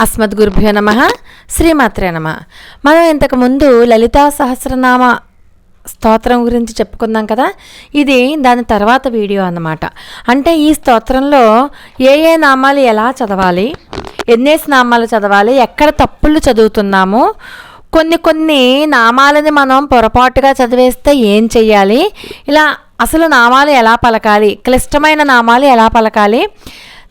అస్మద్గురుభ్యో నమ శ్రీమాత్రే నమ. మనం ఇంతకుముందు లలితా సహస్రనామ స్తోత్రం గురించి చెప్పుకుందాం కదా? ఇది దాని తర్వాత వీడియో అన్నమాట. అంటే ఈ స్తోత్రంలో ఏ ఏ నామాలు ఎలా చదవాలి ఎన్నేసి నామాలు చదవాలి ఎక్కడ తప్పులు చదువుతున్నాము కొన్ని కొన్ని నామాలని మనం పొరపాటుగా చదివేస్తే ఏం చెయ్యాలి ఇలా అసలు నామాలు ఎలా పలకాలి క్లిష్టమైన నామాలు ఎలా పలకాలి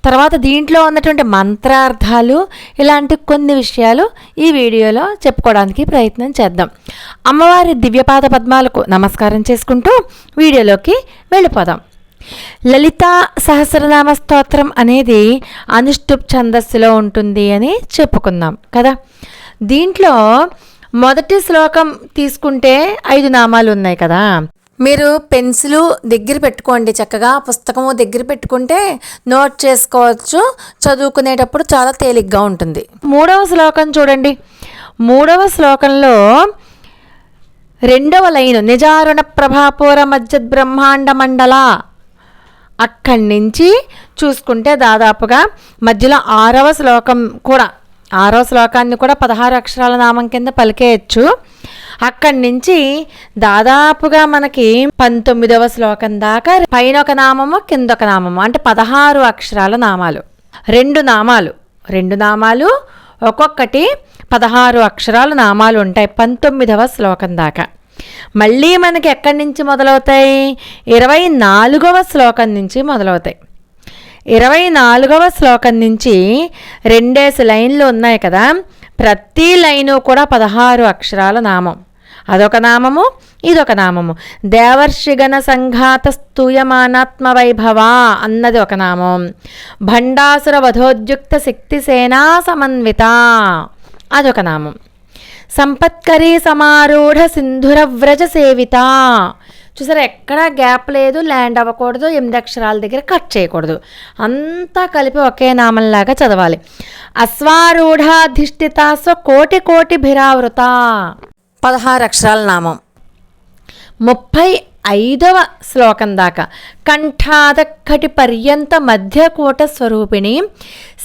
తర్వాత దీంట్లో ఉన్నటువంటి మంత్రార్థాలు ఇలాంటి కొన్ని విషయాలు ఈ వీడియోలో చెప్పుకోవడానికి ప్రయత్నం చేద్దాం. అమ్మవారి దివ్యపాద పద్మాలకు నమస్కారం చేసుకుంటూ వీడియోలోకి వెళ్ళిపోదాం. లలితా సహస్రనామ స్తోత్రం అనేది అనుష్టుప్ ఛందస్సులో ఉంటుంది అని చెప్పుకుందాం కదా. దీంట్లో మొదటి శ్లోకం తీసుకుంటే ఐదు నామాలు ఉన్నాయి కదా. మీరు పెన్సిలు దగ్గర పెట్టుకోండి చక్కగా పుస్తకము దగ్గర పెట్టుకుంటే నోట్ చేసుకోవచ్చు. చదువుకునేటప్పుడు చాలా తేలిగ్గా ఉంటుంది. మూడవ శ్లోకం చూడండి. మూడవ శ్లోకంలో రెండవ లైను నిజారుణ ప్రభాపూర మధ్య బ్రహ్మాండ మండల అక్కడి నుంచి చూసుకుంటే దాదాపుగా మధ్యలో ఆరవ శ్లోకం కూడా ఆరవ శ్లోకాన్ని కూడా పదహారు అక్షరాల నామం కింద పలికేయచ్చు. అక్కడి నుంచి దాదాపుగా మనకి పంతొమ్మిదవ శ్లోకం దాకా పైన ఒక నామము కింద ఒక నామము అంటే పదహారు అక్షరాల నామాలు. రెండు నామాలు రెండు నామాలు ఒక్కొక్కటి పదహారు అక్షరాల నామాలు ఉంటాయి పంతొమ్మిదవ శ్లోకం దాకా. మళ్ళీ మనకి ఎక్కడి నుంచి మొదలవుతాయి? ఇరవై నాలుగవ శ్లోకం నుంచి మొదలవుతాయి. ఇరవై నాలుగవ శ్లోకం నుంచి రెండేసి లైన్లు ఉన్నాయి కదా. ప్రతి లైను కూడా పదహారు అక్షరాల నామం. అదొక నామము ఇదొక నామము. దేవర్షిగణ సంఘాత స్తూయమానాత్మ వైభవ అన్నది ఒక నామం. భండాసుర వధోద్యుక్త శక్తి సేనా సమన్విత అదొక నామం. సంపత్కరీ సమారూఢ సింధుర వ్రజ సేవిత చూసారా ఎక్కడా గ్యాప్ లేదు ల్యాండ్ అవ్వకూడదు ఎనిమిది అక్షరాల దగ్గర కట్ చేయకూడదు. అంతా కలిపి ఒకే నామంలాగా చదవాలి. అశ్వారూఢాధిష్ఠిత స్వ కోటి కోటి భిరావృత. పదహారు అక్షరాల నామం. ముప్పై ఐదవ శ్లోకం దాకా. కంఠాదక్కటి పర్యంత మధ్యకూట స్వరూపిణి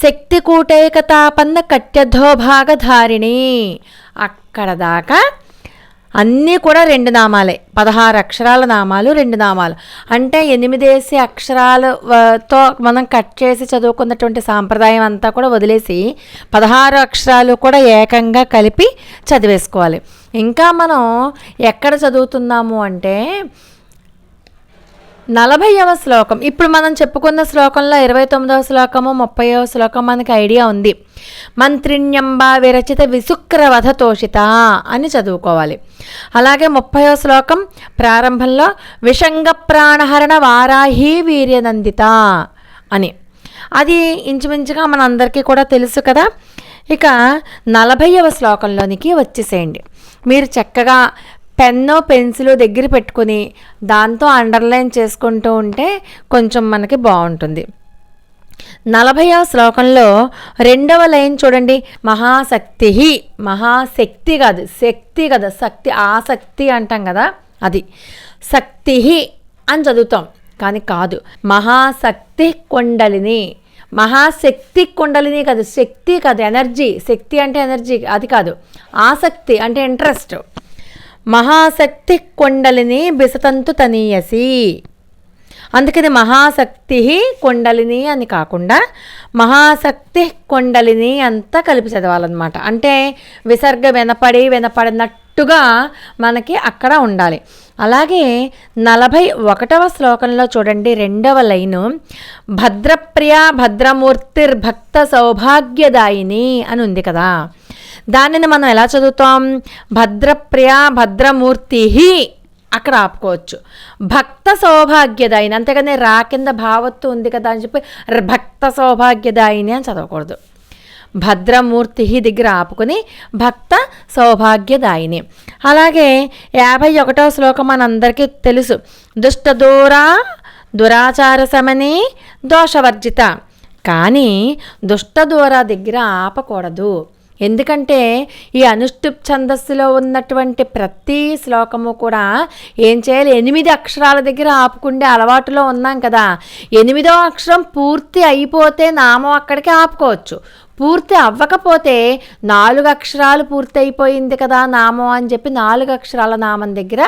శక్తికూటైకతాపన్న కట్యధోభాగధారిణి. అక్కడ దాకా అన్నీ కూడా రెండు నామాలే. పదహారు అక్షరాల నామాలు రెండు నామాలు. అంటే ఎనిమిదేసి అక్షరాలతో మనం కట్ చేసి చదువుకున్నటువంటి సాంప్రదాయం అంతా కూడా వదిలేసి పదహారు అక్షరాలు కూడా ఏకంగా కలిపి చదివేసుకోవాలి. ఇంకా మనం ఎక్కడ చదువుతున్నాము అంటే నలభైవ శ్లోకం. ఇప్పుడు మనం చెప్పుకున్న శ్లోకంలో ఇరవై తొమ్మిదవ శ్లోకము ముప్పైవ శ్లోకం మనకి ఐడియా ఉంది. మంత్రిణ్యంబా విరచిత విశుక్రవధ తోషిత అని చదువుకోవాలి. అలాగే ముప్పైవ శ్లోకం ప్రారంభంలో విషంగ ప్రాణహరణ వారాహీ వీర్యనందిత అని. అది ఇంచుమించుగా మనందరికీ కూడా తెలుసు కదా. ఇక నలభైవ శ్లోకంలోనికి వచ్చేసేయండి. మీరు చక్కగా పెన్నో పెన్సిల్ దగ్గర పెట్టుకుని దాంతో అండర్లైన్ చేసుకుంటూ ఉంటే కొంచెం మనకి బాగుంటుంది. నలభైవ శ్లోకంలో రెండవ లైన్ చూడండి. మహాశక్తి మహాశక్తి కాదు శక్తి కదా శక్తి ఆసక్తి అంటాం కదా అది. శక్తి అని చదువుతాం కానీ కాదు. మహాశక్తి కొండలిని. మహాశక్తి కొండలిని కాదు శక్తి కాదు ఎనర్జీ. శక్తి అంటే ఎనర్జీ అది కాదు. ఆసక్తి అంటే ఇంట్రెస్ట్. మహాశక్తి కొండలిని బిసతంతు తనీయసి. అందుకని మహాశక్తి కొండలిని అని కాకుండా మహాశక్తి కొండలిని అంతా కలిపి చదవాలన్నమాట. అంటే విసర్గ వినపడి వినపడినట్టుగా మనకి అక్కడ ఉండాలి. అలాగే నలభై ఒకటవ శ్లోకంలో చూడండి రెండవ లైను. భద్రప్రియ భద్రమూర్తిర్భక్త సౌభాగ్యదాయిని అని ఉంది కదా. దానిని మనం ఎలా చదువుతాం? భద్రప్రియ భద్రమూర్తి అక్కడ ఆపుకోవచ్చు. భక్త సౌభాగ్యదాయిని అంతేగాని రా కింద భావత్తు ఉంది కదా అని చెప్పి భక్త సౌభాగ్యదాయిని అని చదవకూడదు. భద్రమూర్తి దగ్గర ఆపుకుని భక్త సౌభాగ్యదాయిని. అలాగే యాభై ఒకటో శ్లోకం మనందరికీ తెలుసు. దుష్ట దూర దురాచార సమని దోషవర్జిత. కానీ దుష్ట దూర దగ్గర ఆపకూడదు. ఎందుకంటే ఈ అనుష్టుప్ ఛందస్సులో ఉన్నటువంటి ప్రతి శ్లోకము కూడా ఏం చేయాలి? ఎనిమిది అక్షరాల దగ్గర ఆపుకుండే అలవాటులో ఉన్నాం కదా. ఎనిమిదో అక్షరం పూర్తి అయిపోతే నామం అక్కడికి ఆపుకోవచ్చు. పూర్తి అవ్వకపోతే నాలుగు అక్షరాలు పూర్తి అయిపోయింది కదా నామం అని చెప్పి నాలుగు అక్షరాల నామం దగ్గర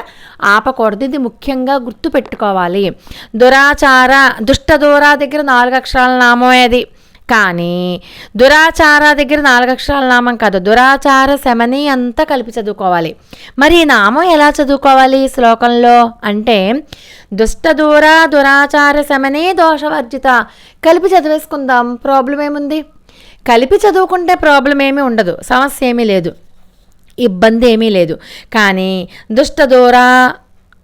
ఆపకూడదు. ఇది ముఖ్యంగా గుర్తు పెట్టుకోవాలి దురాచార దుష్ట దూరా దగ్గర నాలుగు అక్షరాల నామం అది. కానీ దురాచార దగ్గర నాలుగు అక్షరాల నామం కాదు. దురాచార శమని అంతా కలిపి చదువుకోవాలి. మరి ఈ నామం ఎలా చదువుకోవాలి ఈ శ్లోకంలో? అంటే దుష్ట దూర దురాచార శమని దోషవర్జిత. కలిపి చదివేసుకుందాం. ప్రాబ్లం ఏముంది? కలిపి చదువుకుంటే ప్రాబ్లం ఏమీ ఉండదు. సమస్య ఏమీ లేదు. ఇబ్బంది ఏమీ లేదు. కానీ దుష్ట దూర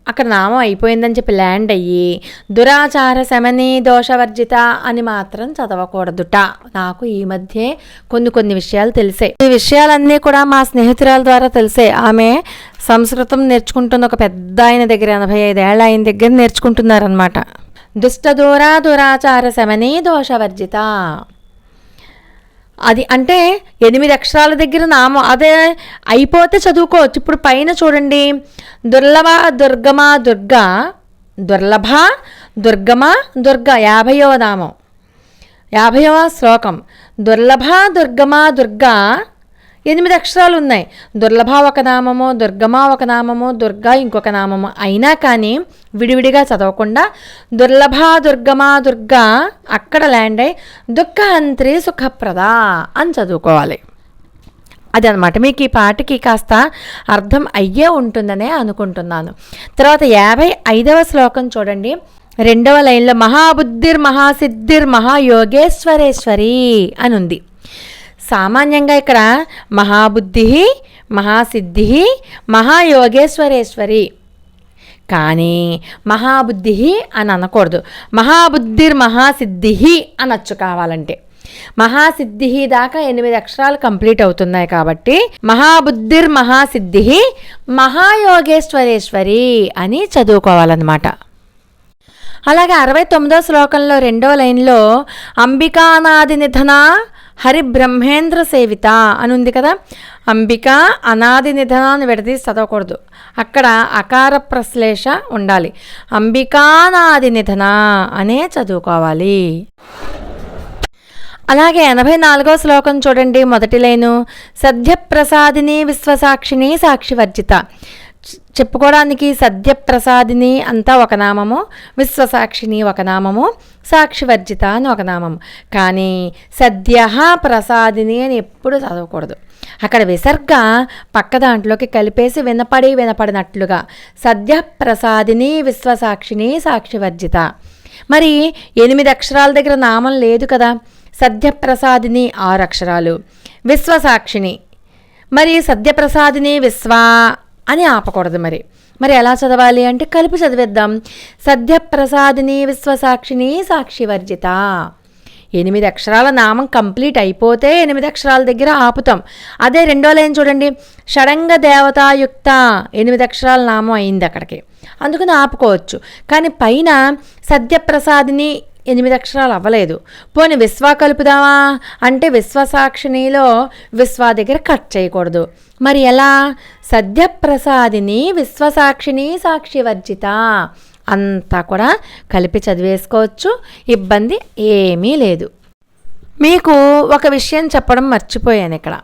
అక్కడ నామం అయిపోయిందని చెప్పి ల్యాండ్ అయ్యి దురాచార శమని దోషవర్జిత అని మాత్రం చదవకూడదుట. నాకు ఈ మధ్య కొన్ని కొన్ని విషయాలు తెలిసే. ఈ విషయాలన్నీ కూడా మా స్నేహితురాల ద్వారా తెలిసే. ఆమె సంస్కృతం నేర్చుకుంటున్న ఒక పెద్ద ఆయన దగ్గర ఎనభై ఐదేళ్ళ ఆయన దగ్గర నేర్చుకుంటున్నారనమాట దుష్ట దూర దురాచార శమని దోషవర్జిత. అది అంటే ఎనిమిది అక్షరాల దగ్గర నామం అదే అయిపోతే చదువుకోవచ్చు. ఇప్పుడు పైన చూడండి. దుర్లభ దుర్గమ దుర్గ దుర్లభ దుర్గమ దుర్గ యాభైవ నామం. యాభైవ శ్లోకం. దుర్లభ దుర్గమ దుర్గా ఎనిమిది అక్షరాలు ఉన్నాయి. దుర్లభ ఒక నామము దుర్గమ ఒక నామము దుర్గా ఇంకొక నామము. అయినా కానీ విడివిడిగా చదవకుండా దుర్లభ దుర్గమ దుర్గా అక్కడ ల్యాండ్ అయి దుఃఖహంత్రి సుఖప్రద అని చదువుకోవాలి. అది అనమాట మీకు ఈ పాటకి కాస్త అర్థం అయ్యే ఉంటుందనే అనుకుంటున్నాను. తర్వాత యాభై ఐదవ శ్లోకం చూడండి. రెండవ లైన్లో మహాబుద్ధిర్ మహాసిద్ధిర్ మహాయోగేశ్వరేశ్వరి అని ఉంది సామాన్యంగా ఇక్కడ మహాబుద్ధి మహాసిద్ధి మహాయోగేశ్వరేశ్వరి. కానీ మహాబుద్ధి అని అనకూడదు. మహాబుద్ధిర్ మహాసిద్ధి అనొచ్చు కావాలంటే. మహాసిద్ధి దాకా ఎనిమిది అక్షరాలు కంప్లీట్ అవుతున్నాయి కాబట్టి మహాబుద్ధిర్ మహాసిద్ధి మహాయోగేశ్వరేశ్వరి అని చదువుకోవాలన్నమాట. అలాగే అరవై తొమ్మిదో శ్లోకంలో రెండో లైన్లో అంబికానాది నిధన హరి బ్రహ్మేంద్ర సేవిత అని ఉంది కదా. అంబిక అనాది నిధనాన్ని విడదీసి చదవకూడదు. అక్కడ అకార ప్రశ్లేష ఉండాలి. అంబికానాది నిధన అనే చదువుకోవాలి. అలాగే ఎనభై నాలుగో శ్లోకం చూడండి మొదటి లైను. సద్యప్రసాదిని విశ్వసాక్షిని సాక్షివర్జిత. చెప్పుకోవడానికి సద్యప్రసాదిని అంతా ఒక నామము విశ్వసాక్షిని ఒక నామము సాక్షివర్జిత అని ఒక నామం కానీ సద్య ప్రసాదిని అని ఎప్పుడు చదవకూడదు. అక్కడ విసర్గ పక్క దాంట్లోకి కలిపేసి వినపడి వినపడినట్లుగా సద్య ప్రసాదిని విశ్వసాక్షిని సాక్షివర్జిత. మరి ఎనిమిది అక్షరాల దగ్గర నామం లేదు కదా సద్యప్రసాదిని ఆరు అక్షరాలు విశ్వసాక్షిని. మరి సద్యప్రసాదిని విశ్వా అని ఆపకూడదు మరి. మరి ఎలా చదవాలి అంటే కలిపి చదివేద్దాం. సద్యప్రసాదిని విశ్వసాక్షిని సాక్షివర్జిత ఎనిమిది అక్షరాల నామం కంప్లీట్ అయిపోతే ఎనిమిది అక్షరాల దగ్గర ఆపుతాం. అదే రెండో లైన్ చూడండి. షడంగ దేవతాయుక్త. ఎనిమిది అక్షరాల నామం అయింది అక్కడికి. అందుకని ఆపుకోవచ్చు. కానీ పైన సద్యప్రసాదిని ఎనిమిది అక్షరాలు అవ్వలేదు. పోనీ విశ్వా కలుపుదామా? అంటే విశ్వసాక్షినిలో విశ్వ దగ్గర కట్ చేయకూడదు. మరి ఎలా? సద్యప్రసాదిని విశ్వసాక్షిని సాక్షివర్జిత అంతా కూడా కలిపి చదివేసుకోవచ్చు. ఇబ్బంది ఏమీ లేదు. మీకు ఒక విషయం చెప్పడం మర్చిపోయాను ఇక్కడ.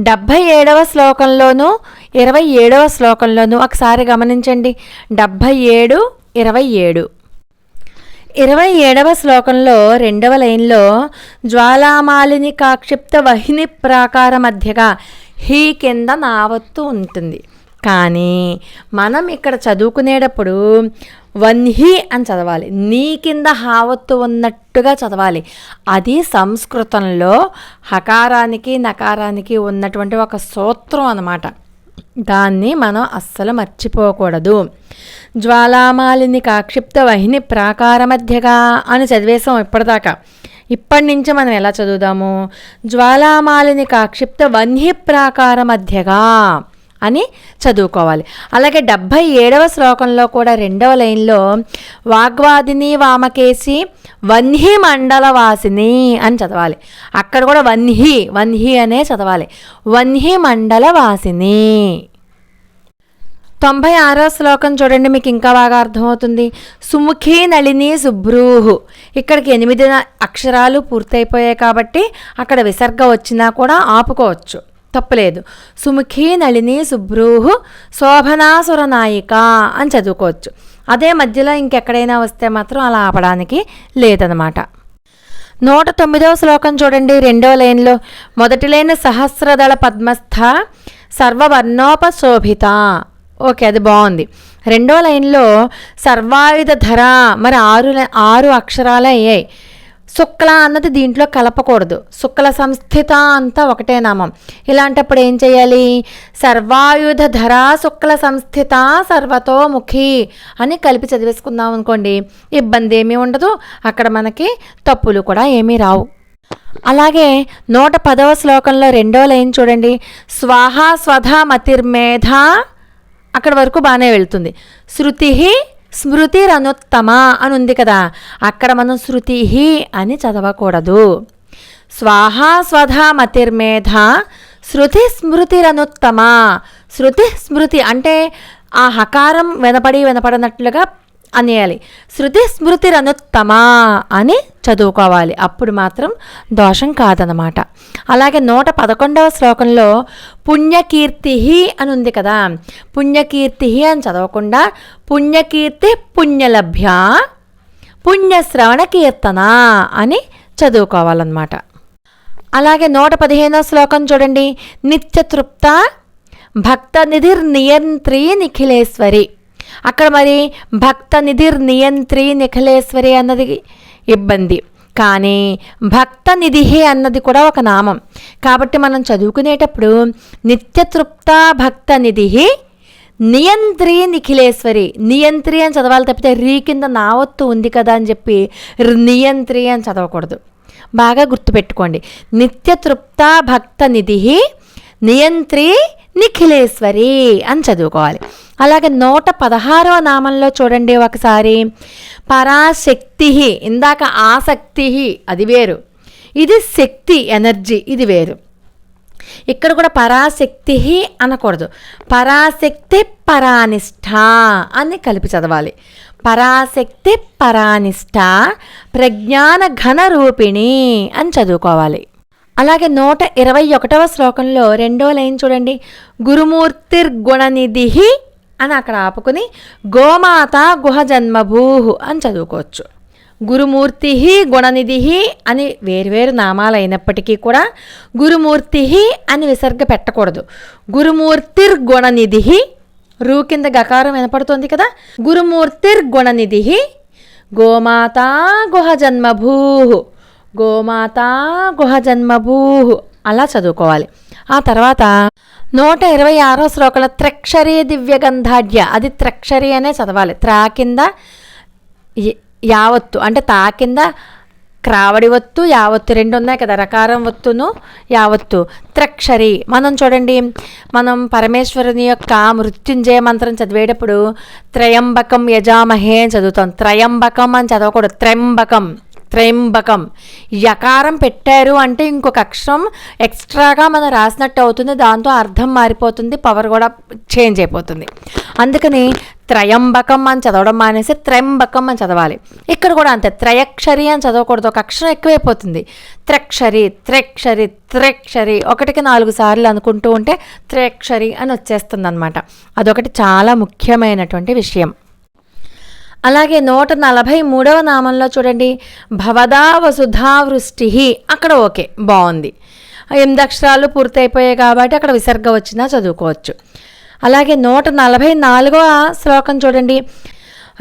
డెబ్భై ఏడవ శ్లోకంలోనూ ఇరవై ఏడవ శ్లోకంలోనూ ఒకసారి గమనించండి. డెబ్భై ఏడు ఇరవై ఏడు. ఇరవై ఏడవ శ్లోకంలో రెండవ లైన్లో జ్వాలామాలిని కాక్షిప్త వహిని ప్రాకార మధ్యగా హీ కింద నావత్తు ఉంటుంది. కానీ మనం ఇక్కడ చదువుకునేటప్పుడు వన్హి అని చదవాలి. నీ కింద హావత్తు ఉన్నట్టుగా చదవాలి. అది సంస్కృతంలో హకారానికి నకారానికి ఉన్నటువంటి ఒక సూత్రం అన్నమాట. దాన్ని మనం అస్సలు మర్చిపోకూడదు. జ్వాలామాలిని కాక్షిప్త వహిని ప్రాకార మధ్యగా అని చదివేసాం ఇప్పటిదాకా. ఇప్పటి నుంచి మనం ఎలా చదువుదాము? జ్వాలామాలిని కాక్షిప్త వహ్ని ప్రాకార మధ్యగా. అని చదువుకోవాలి. అలాగే డెబ్భై ఏడవ శ్లోకంలో కూడా రెండవ లైన్లో వాగ్వాదిని వామకేసి వన్హి మండలవాసిని అని చదవాలి. అక్కడ కూడా వన్హి వన్హి అనే చదవాలి. వన్హి మండలవాసిని తొంభై ఆరో శ్లోకం చూడండి మీకు ఇంకా బాగా అర్థమవుతుంది. సుముఖీ నళిని శుభ్రూహు ఇక్కడికి ఎనిమిది అక్షరాలు పూర్తయిపోయాయి కాబట్టి అక్కడ విసర్గ వచ్చినా కూడా ఆపుకోవచ్చు. తప్పలేదు. సుముఖీ నళిని శుభ్రూహు శోభనాసుర నాయిక అని చదువుకోవచ్చు. అదే మధ్యలో ఇంకెక్కడైనా వస్తే మాత్రం అలా ఆపడానికి లేదనమాట నూట తొమ్మిదవ శ్లోకం చూడండి. రెండవ లైన్లో మొదటి లైన్ సహస్రదళ పద్మస్థ సర్వవర్ణోపశోభిత. ఓకే అది బాగుంది. రెండో లైన్లో సర్వాయుధ ధర మరి ఆరు లై- ఆరు అక్షరాలే అయ్యాయి. శుక్ల అన్నది దీంట్లో కలపకూడదు. శుక్ల సంస్థిత అంతా ఒకటే నామం. ఇలాంటప్పుడు ఏం చేయాలి? సర్వాయుధ ధర శుక్ల సంస్థిత సర్వతోముఖి అని కలిపి చదివేసుకుందాం అనుకోండి. ఇబ్బంది ఏమీ ఉండదు. అక్కడ మనకి తప్పులు కూడా ఏమీ రావు. అలాగే నూట పదవ శ్లోకంలో రెండో లైన్ చూడండి. స్వాహ స్వధ మతిర్మేధ. అక్కడ వరకు బాగానే వెళ్తుంది. శృతి స్మృతిరనుత్తమ అని ఉంది కదా. అక్కడ మనం శృతి అని చదవకూడదు. స్వాహాస్వధ మతిర్మేధ శృతి స్మృతిరనుత్తమ శృతి స్మృతి అంటే ఆ హకారం వెనపడి వెనపడినట్లుగా అనేయాలి శృతి స్మృతిరనుత్తమ అని చదువుకోవాలి. అప్పుడు మాత్రం దోషం కాదనమాట అలాగే నూట పదకొండవ శ్లోకంలో పుణ్యకీర్తి అని ఉంది కదా. పుణ్యకీర్తి అని చదవకుండా పుణ్యకీర్తి పుణ్యలభ్య పుణ్యశ్రవణ కీర్తన అని చదువుకోవాలన్నమాట. అలాగే నూట పదిహేనో శ్లోకం చూడండి. నిత్యతృప్త భక్త నిధిర్ నియంత్రి నిఖిలేశ్వరి. అక్కడ మరి భక్త నిధిర్ నియంత్రి నిఖిలేశ్వరి అన్నది ఇబ్బంది. కానీ భక్త నిధిహే అన్నది కూడా ఒక నామం. కాబట్టి మనం చదువుకునేటప్పుడు నిత్యతృప్త భక్త నిధి నియంత్రి నిఖిలేశ్వరి. నియంత్రి అని చదవాలి తప్పితే రీ కింద నావత్తు ఉంది కదా అని చెప్పి నియంత్రి అని చదవకూడదు. బాగా గుర్తుపెట్టుకోండి. నిత్యతృప్త భక్త నిధి నియంత్రి నిఖిలేశ్వరి అని చదువుకోవాలి. అలాగే నూట పదహారవ నామంలో చూడండి ఒకసారి. పరాశక్తి ఇందాక ఆసక్తి అది వేరు. ఇది శక్తి ఎనర్జీ ఇది వేరు. ఇక్కడ కూడా పరాశక్తి అనకూడదు. పరాశక్తి పరానిష్ట అని కలిపి చదవాలి. పరాశక్తి పరానిష్ట ప్రజ్ఞాన ఘన రూపిణి అని చదువుకోవాలి. అలాగే నూట ఇరవై ఒకటవ శ్లోకంలో రెండో లైన్ చూడండి. గురుమూర్తిర్గుణనిధి అని అక్కడ ఆపుకుని గోమాత గుహ జన్మభూ అని చదువుకోవచ్చు. గురుమూర్తి గుణనిధి అని వేరువేరు నామాలు అయినప్పటికీ కూడా గురుమూర్తి అని విసర్గ పెట్టకూడదు. గురుమూర్తిర్ గుణనిధి రూ కింద గకారం వినపడుతోంది కదా? గురుమూర్తిర్ గుణనిధి గోమాత గుహ జన్మభూ గోమాత గుహ జన్మభూ అలా చదువుకోవాలి. ఆ తర్వాత నూట ఇరవై ఆరో శ్లోకల త్రక్షరీ దివ్యగంధాఢ్య అది త్రక్షరి అనే చదవాలి. త్రా కింద యావత్తు. అంటే తా కింద క్రావడి ఒత్తు యావత్తు రెండు ఉన్నాయి కదా రకారం ఒత్తును యావత్తు. త్రక్షరి. మనం చూడండి మనం పరమేశ్వరుని యొక్క మృత్యుంజయ మంత్రం చదివేటప్పుడు త్రయంబకం యజామహే అని చదువుతాం. త్రయంబకం అని చదవకూడదు. త్రంబకం. త్రయంబకం. యకారం పెట్టారు అంటే ఇంకొక అక్షరం ఎక్స్ట్రాగా మనం రాసినట్టు అవుతుంది దాంతో అర్థం మారిపోతుంది పవర్ కూడా చేంజ్ అయిపోతుంది. అందుకని త్రయంబకం అని చదవడం మానేసి త్రయంబకం అని చదవాలి. ఇక్కడ కూడా అంతే త్రయక్షరి అని చదవకూడదు ఒక అక్షరం ఎక్కువైపోతుంది. త్రక్షరి త్రక్షరి త్రక్షరి ఒకటికి నాలుగు సార్లు అనుకుంటూ ఉంటే త్రక్షరి అని వచ్చేస్తుంది అనమాట అదొకటి చాలా ముఖ్యమైనటువంటి విషయం. అలాగే నూట నలభై మూడవ నామంలో చూడండి. భవదా వసుధా వృష్టి అక్కడ ఓకే బాగుంది. ఎనిమిది అక్షరాలు పూర్తయిపోయాయి కాబట్టి అక్కడ విసర్గ వచ్చినా చదువుకోవచ్చు. అలాగే నూట నలభై నాలుగవ శ్లోకం చూడండి.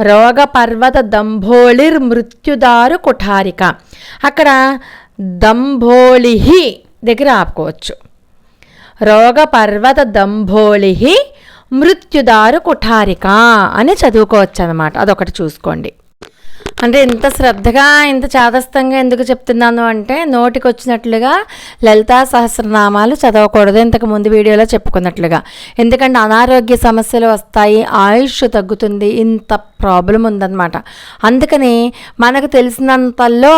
రోగ పర్వత దంభోళిర్ మృత్యుదారు కుఠారిక. అక్కడ దంభోళిహి దగ్గర ఆపుకోవచ్చు. రోగ పర్వత దంభోళి మృత్యుదారు కుఠారిక అని చదువుకోవచ్చు అనమాట అదొకటి చూసుకోండి. అంటే ఇంత శ్రద్ధగా ఇంత చాదస్తంగా ఎందుకు చెప్తున్నాను అంటే నోటికి వచ్చినట్లుగా లలితా సహస్రనామాలు చదవకూడదు. ఇంతకు ముందు వీడియోలో చెప్పుకున్నట్లుగా. ఎందుకంటే అనారోగ్య సమస్యలు వస్తాయి ఆయుష్ తగ్గుతుంది ఇంత ప్రాబ్లం ఉందన్నమాట. అందుకని మనకు తెలిసినంతలో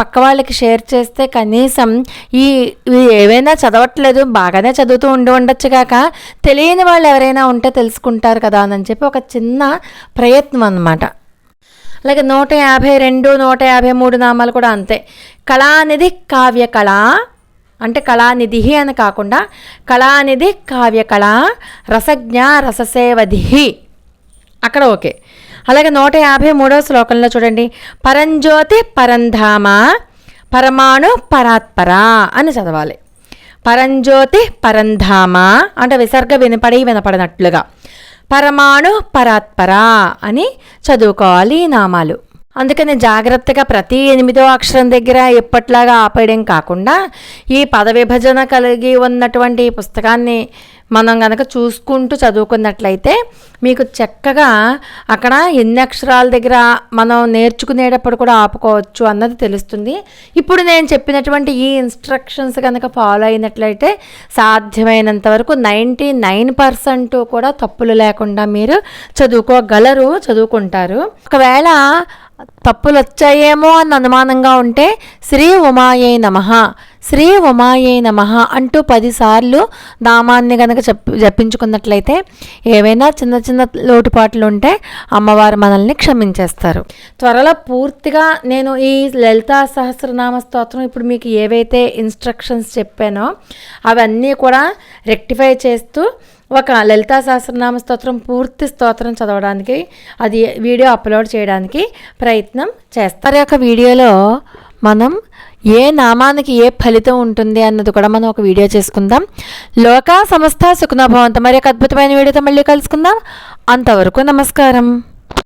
పక్క వాళ్ళకి షేర్ చేస్తే కనీసం ఈ ఏవైనా చదవట్లేదు బాగానే చదువుతూ ఉండి ఉండొచ్చు కాక తెలియని వాళ్ళు ఎవరైనా ఉంటే తెలుసుకుంటారు కదా అని చెప్పి ఒక చిన్న ప్రయత్నం అన్నమాట. అలాగే నూట యాభై రెండు నూట యాభై మూడు నామాలు కూడా అంతే. కళానిధి కావ్య కళ అంటే కళానిధి అని కాకుండా కళానిధి కావ్య కళ రసజ్ఞ రససేవధి అక్కడ ఓకే. అలాగే నూట యాభై మూడవ శ్లోకంలో చూడండి. పరంజ్యోతి పరంధామ పరమాణు పరాత్పర అని చదవాలి. పరంజ్యోతి పరంధామ అంటే విసర్గ వినపడి వినపడినట్లుగా. పరమాణు పరాత్పర అని చదువుకోవాలి ఈ నామాలు. అందుకని జాగ్రత్తగా ప్రతి ఎనిమిదో అక్షరం దగ్గర ఎప్పట్లాగా ఆపేయడం కాకుండా ఈ పద విభజన కలిగి ఉన్నటువంటి పుస్తకాన్ని మనం కనుక చూసుకుంటూ చదువుకున్నట్లయితే మీకు చక్కగా అక్కడ ఎన్ని అక్షరాల దగ్గర మనం నేర్చుకునేటప్పుడు కూడా ఆపుకోవచ్చు అన్నది తెలుస్తుంది. ఇప్పుడు నేను చెప్పినటువంటి ఈ ఇన్స్ట్రక్షన్స్ కనుక ఫాలో అయినట్లయితే సాధ్యమైనంత వరకు నైంటీ నైన్ పర్సెంట్ కూడా తప్పులు లేకుండా మీరు చదువుకోగలరు చదువుకుంటారు. ఒకవేళ తప్పులు వచ్చాయేమో అన్న అనుమానంగా ఉంటే శ్రీ ఉమాయే నమ శ్రీ ఉమాయే నమ అంటూ పదిసార్లు నామాన్ని కనుక చెప్ప జపించుకున్నట్లయితే ఏవైనా చిన్న చిన్న లోటుపాట్లు ఉంటే అమ్మవారు మనల్ని క్షమించేస్తారు. త్వరలో పూర్తిగా నేను ఈ లలితా సహస్రనామ స్తోత్రం ఇప్పుడు మీకు ఏవైతే ఇన్స్ట్రక్షన్స్ చెప్పానో అవన్నీ కూడా రెక్టిఫై చేస్తూ ఒక లలితా సహస్రనామ స్తోత్రం పూర్తి స్తోత్రం చదవడానికి అది వీడియో అప్లోడ్ చేయడానికి ప్రయత్నం చేస్తారు యొక్క వీడియోలో మనం ఏ నామానికి ఏ ఫలితం ఉంటుంది అన్నది కూడా మనం ఒక వీడియో చేసుకుందాం. లోకా సంస్థ సుఖనభవంత మరి ఒక అద్భుతమైన వీడియోతో మళ్ళీ కలుసుకుందాం. అంతవరకు నమస్కారం.